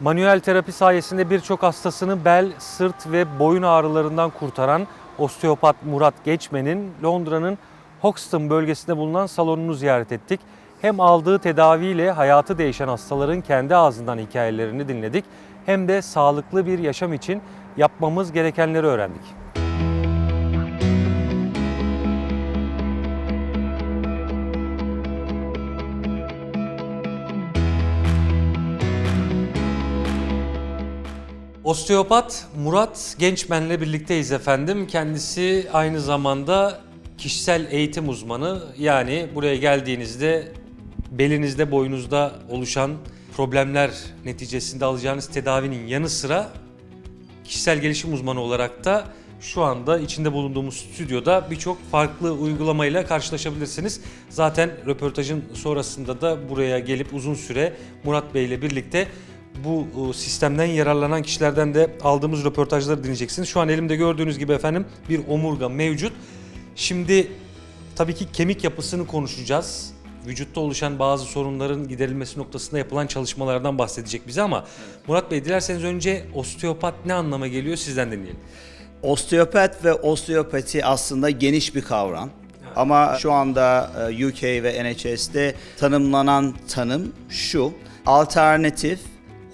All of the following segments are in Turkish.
Manuel terapi sayesinde birçok hastasını bel, sırt ve boyun ağrılarından kurtaran osteopat Murat Geçmen'in Londra'nın Hoxton bölgesinde bulunan salonunu ziyaret ettik. Hem aldığı tedaviyle hayatı değişen hastaların kendi ağzından hikayelerini dinledik hem de sağlıklı bir yaşam için yapmamız gerekenleri öğrendik. Osteopat Murat Gençmen'le birlikteyiz efendim. Kendisi aynı zamanda kişisel eğitim uzmanı. Yani buraya geldiğinizde belinizde, boynunuzda oluşan problemler neticesinde alacağınız tedavinin yanı sıra kişisel gelişim uzmanı olarak da şu anda içinde bulunduğumuz stüdyoda birçok farklı uygulamayla karşılaşabilirsiniz. Zaten röportajın sonrasında da buraya gelip uzun süre Murat Bey ile birlikte bu e, sistemden yararlanan kişilerden de aldığımız röportajları dinleyeceksiniz. Şu an elimde gördüğünüz gibi efendim bir omurga mevcut. Şimdi tabii ki kemik yapısını konuşacağız. Vücutta oluşan bazı sorunların giderilmesi noktasında yapılan çalışmalardan bahsedecek bize ama Murat Bey dilerseniz önce osteopat ne anlama geliyor sizden dinleyelim. Osteopat ve osteopati aslında geniş bir kavram. Ama şu anda e, UK ve NHS'te tanımlanan tanım şu. Alternatif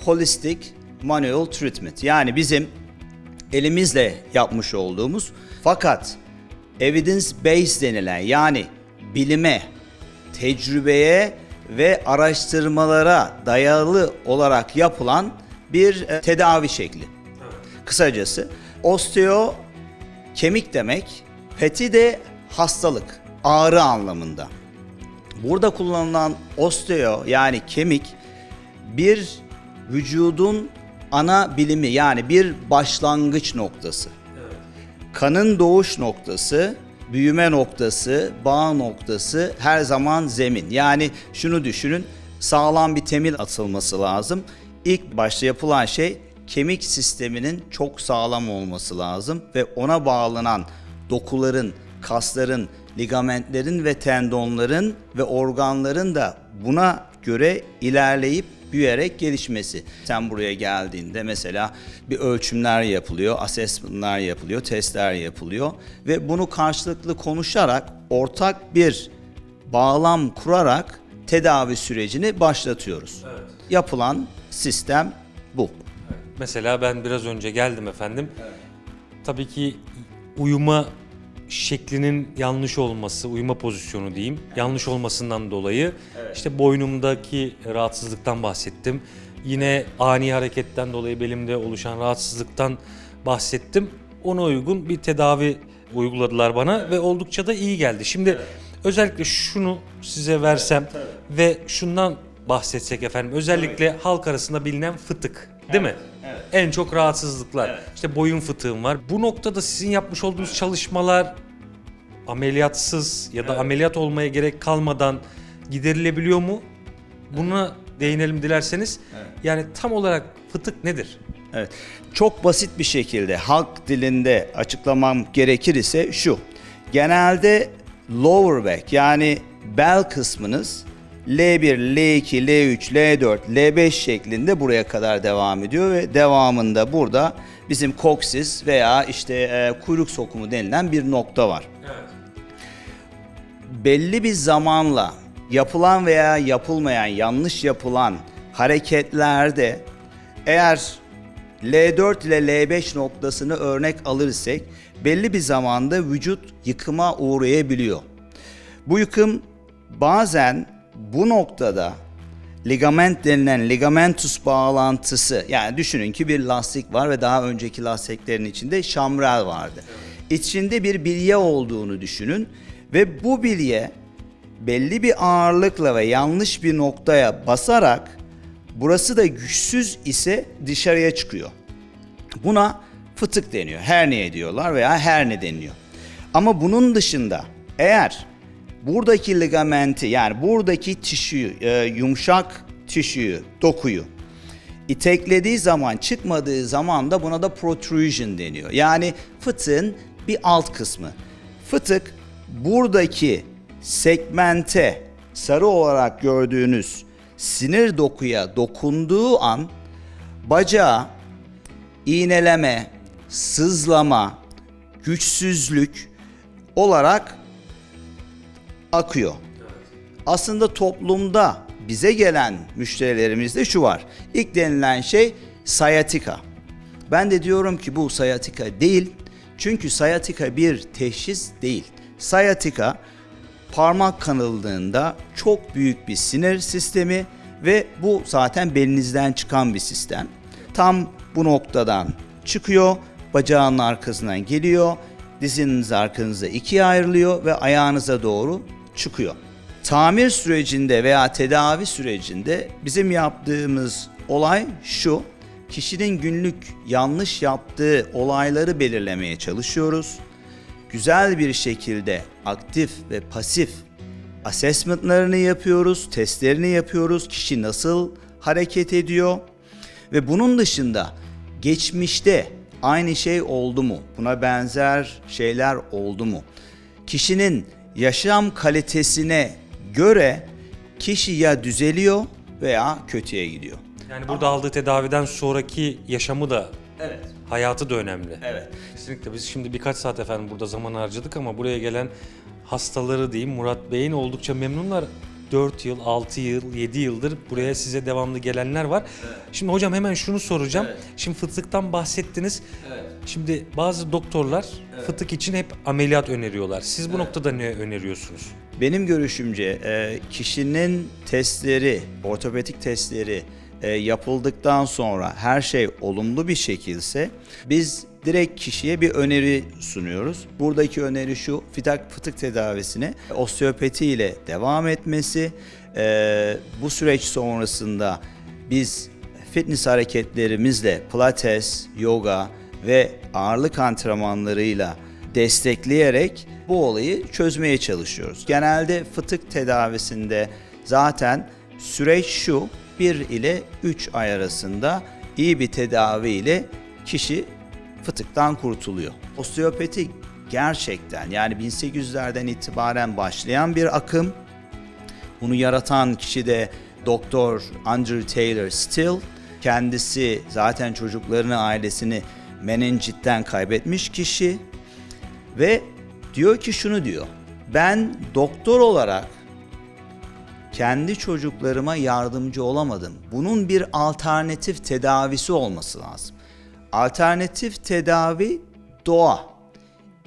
Holistic Manual Treatment. Yani bizim elimizle yapmış olduğumuz fakat evidence based denilen yani bilime, tecrübeye ve araştırmalara dayalı olarak yapılan bir e, tedavi şekli. Kısacası osteo kemik demek, peti de hastalık, ağrı anlamında. Burada kullanılan osteo yani kemik bir vücudun ana bilimi yani bir başlangıç noktası. Kanın doğuş noktası, büyüme noktası, bağ noktası her zaman zemin. Yani şunu düşünün, sağlam bir temel atılması lazım. İlk başta yapılan şey kemik sisteminin çok sağlam olması lazım ve ona bağlanan dokuların, kasların, ligamentlerin ve tendonların ve organların da buna göre ilerleyip büyüyerek gelişmesi. Sen buraya geldiğinde mesela bir ölçümler yapılıyor, assessment'lar yapılıyor, testler yapılıyor ve bunu karşılıklı konuşarak ortak bir bağlam kurarak tedavi sürecini başlatıyoruz. Yapılan sistem bu. Mesela ben biraz önce geldim efendim. Tabii ki uyuma şeklinin yanlış olması, uyuma pozisyonu diyeyim, yanlış olmasından dolayı işte boynumdaki rahatsızlıktan bahsettim. Yine ani hareketten dolayı belimde oluşan rahatsızlıktan bahsettim. Ona uygun bir tedavi uyguladılar bana ve oldukça da iyi geldi. Şimdi özellikle şunu size versem ve şundan bahsetsek efendim. Özellikle halk arasında bilinen fıtık, değil mi? En çok rahatsızlıklar. İşte boyun fıtığım var. Bu noktada sizin yapmış olduğunuz çalışmalar ameliyatsız ya da ameliyat olmaya gerek kalmadan giderilebiliyor mu? Buna değinelim dilerseniz. Yani tam olarak fıtık nedir? Evet. Çok basit bir şekilde halk dilinde açıklamam gerekir ise şu. Genelde lower back yani bel kısmınız L1, L2, L3, L4, L5 şeklinde buraya kadar devam ediyor ve devamında burada bizim koksis veya işte e, kuyruk sokumu denilen bir nokta var. belli bir zamanla yapılan veya yapılmayan, yanlış yapılan hareketlerde eğer L4 ile L5 noktasını örnek alırsak belli bir zamanda vücut yıkıma uğrayabiliyor. Bu yıkım bazen bu noktada ligament denilen ligamentus bağlantısı yani düşünün ki bir lastik var ve daha önceki lastiklerin içinde şamrel vardı. İçinde bir bilye olduğunu düşünün ve bu bilye belli bir ağırlıkla ve yanlış bir noktaya basarak burası da güçsüz ise dışarıya çıkıyor. Buna fıtık deniyor, herniye diyorlar veya herne deniyor. Ama bunun dışında eğer buradaki ligamenti yani buradaki tişüyü, e, yumuşak tişüyü, dokuyu iteklediği zaman çıkmadığı zaman da buna da protrusion deniyor. Yani fıtığın bir alt kısmı. Fıtık buradaki segmente sarı olarak gördüğünüz sinir dokuya dokunduğu an bacağı iğneleme, sızlama, güçsüzlük olarak akıyor. Aslında toplumda bize gelen müşterilerimizde şu var. İlk denilen şey sayatika. Ben de diyorum ki bu sayatika değil. Çünkü sayatika bir teşhis değil. Sayatika parmak kanıldığında çok büyük bir sinir sistemi ve bu zaten belinizden çıkan bir sistem. Tam bu noktadan çıkıyor, bacağın arkasından geliyor, diziniz arkanıza ikiye ayrılıyor ve ayağınıza doğru çıkıyor. Tamir sürecinde veya tedavi sürecinde bizim yaptığımız olay şu. Kişinin günlük yanlış yaptığı olayları belirlemeye çalışıyoruz. Güzel bir şekilde aktif ve pasif assessment'larını yapıyoruz, testlerini yapıyoruz. Kişi nasıl hareket ediyor? Ve bunun dışında geçmişte aynı şey oldu mu? Buna benzer şeyler oldu mu? Kişinin yaşam kalitesine göre kişi ya düzeliyor veya kötüye gidiyor. Yani burada aldığı tedaviden sonraki yaşamı da Evet. hayatı da önemli. Evet. Kesinlikle biz şimdi birkaç saat efendim burada zaman harcadık ama buraya gelen hastaları diyeyim Murat Bey'in oldukça memnunlar. 4 yıl, 6 yıl, 7 yıldır buraya size devamlı gelenler var. Şimdi hocam hemen şunu soracağım. Evet. Şimdi fıtıktan bahsettiniz. Evet. Şimdi bazı doktorlar fıtık için hep ameliyat öneriyorlar. Siz bu noktada ne öneriyorsunuz? Benim görüşümce e, kişinin testleri, ortopedik testleri e, yapıldıktan sonra her şey olumlu bir şekilse biz direkt kişiye bir öneri sunuyoruz. Buradaki öneri şu, fıtık, fıtık tedavisine osteopati ile devam etmesi. E, bu süreç sonrasında biz fitness hareketlerimizle pilates, yoga ve ağırlık antrenmanlarıyla destekleyerek bu olayı çözmeye çalışıyoruz. Genelde fıtık tedavisinde zaten süreç şu 1 ile 3 ay arasında iyi bir tedavi ile kişi fıtıktan kurtuluyor. Osteopati gerçekten yani 1800'lerden itibaren başlayan bir akım. Bunu yaratan kişi de Doktor Andrew Taylor Still. Kendisi zaten çocuklarını, ailesini menenjitten kaybetmiş kişi. Ve diyor ki şunu diyor. Ben doktor olarak kendi çocuklarıma yardımcı olamadım. Bunun bir alternatif tedavisi olması lazım. Alternatif tedavi doğa.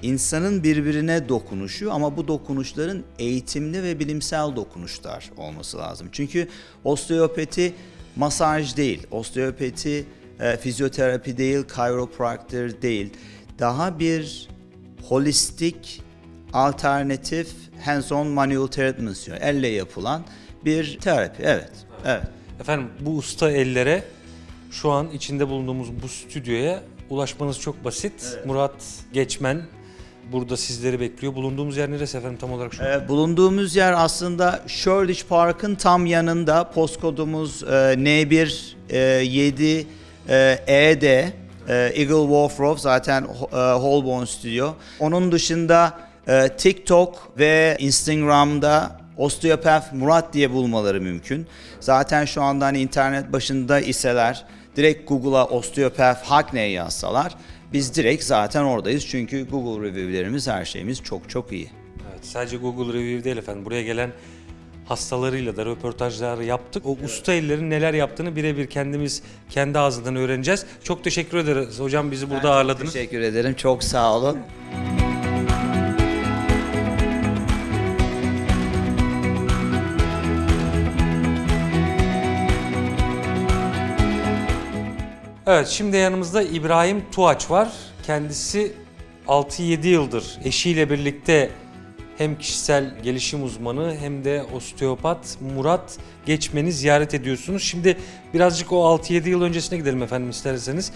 İnsanın birbirine dokunuşu ama bu dokunuşların eğitimli ve bilimsel dokunuşlar olması lazım. Çünkü osteopati masaj değil, osteopati e, fizyoterapi değil, chiropractor değil. Daha bir holistik, alternatif hands-on manual therapy diyor. Elle yapılan bir terapi. Evet. Evet. Efendim bu usta ellere şu an içinde bulunduğumuz bu stüdyoya ulaşmanız çok basit. Murat Geçmen burada sizleri bekliyor. Bulunduğumuz yer neresi efendim tam olarak şu an? Ee, bulunduğumuz yer aslında Shoreditch Park'ın tam yanında. Postkodumuz e, N1 e, 7 e, ED. E, Eagle Wolf Row zaten e, Holborn Studio. Onun dışında e, TikTok ve Instagram'da Osteopath Murat diye bulmaları mümkün. Zaten şu anda hani internet başında iseler direkt Google'a Osteopath Hackney yazsalar biz direkt zaten oradayız. Çünkü Google review'lerimiz her şeyimiz çok çok iyi. Evet, sadece Google Review değil efendim. Buraya gelen hastalarıyla da röportajlar yaptık. O usta ellerin neler yaptığını birebir kendimiz kendi ağzından öğreneceğiz. Çok teşekkür ederiz hocam bizi burada Ben ağırladınız. Teşekkür ederim. Çok sağ olun. Evet şimdi yanımızda İbrahim Tuğaç var. Kendisi 6-7 yıldır eşiyle birlikte hem kişisel gelişim uzmanı hem de osteopat Murat Geçmen'i ziyaret ediyorsunuz. Şimdi birazcık o 6-7 yıl öncesine gidelim efendim isterseniz.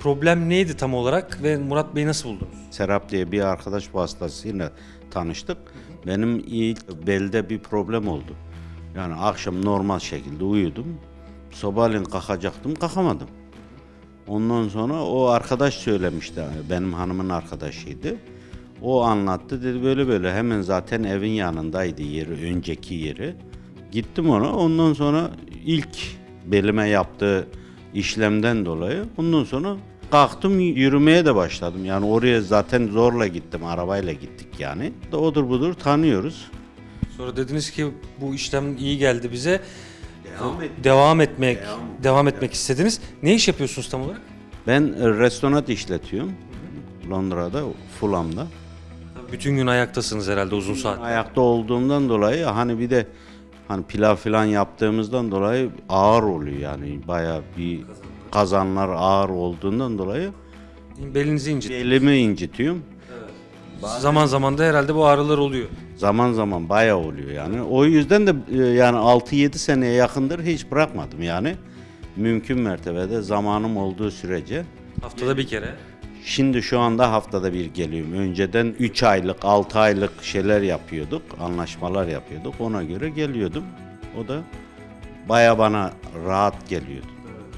Problem neydi tam olarak ve Murat Bey'i nasıl buldunuz? Serap diye bir arkadaş vasıtasıyla tanıştık. Benim ilk belde bir problem oldu. Yani akşam normal şekilde uyudum. Sabahleyin kalkacaktım, kalkamadım. Ondan sonra o arkadaş söylemişti, benim hanımın arkadaşıydı. O anlattı, dedi böyle böyle hemen zaten evin yanındaydı yeri, önceki yeri. Gittim ona, ondan sonra ilk belime yaptığı işlemden dolayı. Ondan sonra kalktım yürümeye de başladım. Yani oraya zaten zorla gittim. Arabayla gittik yani. Odur budur tanıyoruz. Sonra dediniz ki bu işlem iyi geldi bize. Devam et. Devam etmek, Devam. devam etmek istediniz. Ne iş yapıyorsunuz tam olarak? Ben e, restoran işletiyorum. Londra'da, Fulham'da. Bütün gün ayaktasınız herhalde uzun saat. Ayakta olduğumdan dolayı hani bir de hani pilav falan yaptığımızdan dolayı ağır oluyor yani bayağı bir kazanlar ağır olduğundan dolayı Belinizi incit. elimi incitiyorum. Zaman zaman da herhalde bu ağrılar oluyor. Zaman zaman bayağı oluyor yani. O yüzden de e, yani 6-7 seneye yakındır hiç bırakmadım yani. Mümkün mertebede zamanım olduğu sürece. Haftada bir kere. Şimdi şu anda haftada bir geliyorum. Önceden 3 aylık, 6 aylık şeyler yapıyorduk, anlaşmalar yapıyorduk. Ona göre geliyordum. O da baya bana rahat geliyordu.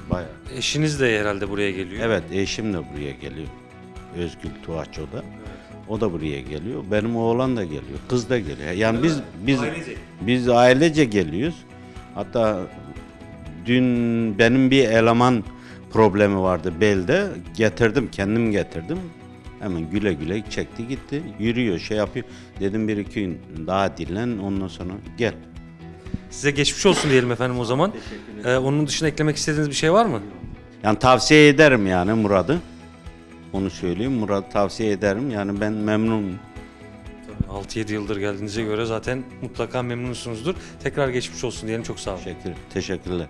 Baya. Eşiniz de herhalde buraya geliyor. Evet, eşim de buraya geliyor. Özgül Tuğaç o da. O da buraya geliyor. Benim oğlan da geliyor. Kız da geliyor. Yani biz biz Ailece. biz ailece geliyoruz. Hatta dün benim bir eleman problemi vardı belde. Getirdim, kendim getirdim. Hemen güle güle çekti gitti. Yürüyor, şey yapıyor. Dedim bir iki gün daha dinlen ondan sonra gel. Size geçmiş olsun diyelim efendim o zaman. Ee, onun dışında eklemek istediğiniz bir şey var mı? Yani tavsiye ederim yani Murat'ı. Onu söyleyeyim. Murat'ı tavsiye ederim. Yani ben memnunum. 6-7 yıldır geldiğinize göre zaten mutlaka memnunsunuzdur. Tekrar geçmiş olsun diyelim çok sağ olun. Teşekkür, teşekkürler.